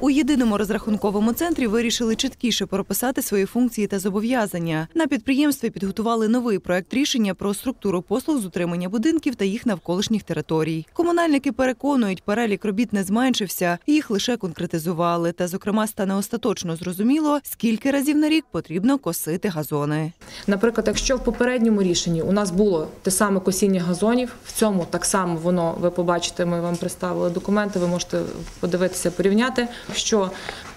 У єдиному розрахунковому центрі вирішили чіткіше прописати свої функції та зобов'язання. На підприємстві підготували новий проект рішення про структуру послуг з утримання будинків та їх навколишніх територій. Комунальники переконують, перелік робіт не зменшився, їх лише конкретизували. Та, зокрема, стане остаточно зрозуміло, скільки разів на рік потрібно косити газони. Наприклад, якщо в попередньому рішенні у нас було те саме косіння газонів, в цьому так само воно ви побачите. Ми вам представили документи. Ви можете подивитися, порівняти. Що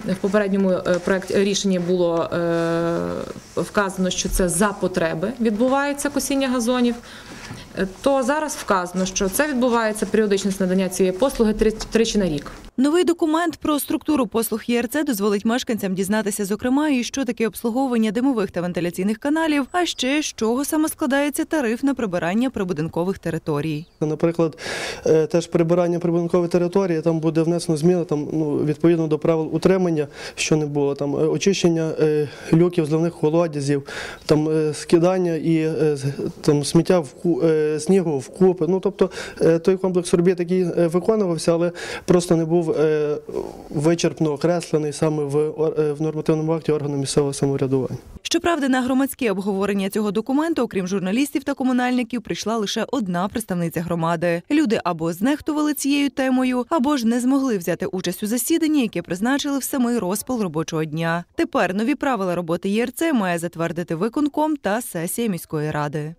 в попередньому е, проект рішенні було е, вказано, що це за потреби відбувається косіння газонів. е, То зараз вказано, що це відбувається періодичність надання цієї послуги тричі на рік. Новий документ про структуру послуг ЄРЦ дозволить мешканцям дізнатися, зокрема, і що таке обслуговування димових та вентиляційних каналів, а ще з чого саме складається тариф на прибирання прибудинкових територій. Наприклад, е, теж прибирання прибудинкової території, там буде внесено зміни там, ну, відповідно до правил утримання, що не було, там е, очищення е, люків, зливних колодязів, там скидання і там, сміття в снігу в купи. Ну, тобто той комплекс робіт, який виконувався, але просто не був е, вичерпно окреслений саме в, е, нормативному акті органу місцевого самоврядування. Щоправда, на громадське обговорення цього документу, окрім журналістів та комунальників, прийшла лише одна представниця громади. Люди або знехтували цією темою, або ж не змогли взяти участь у засіданні, яке призначили в самий розпал робочого дня. Тепер нові правила роботи ЄРЦ має затвердити виконком та сесія міської ради.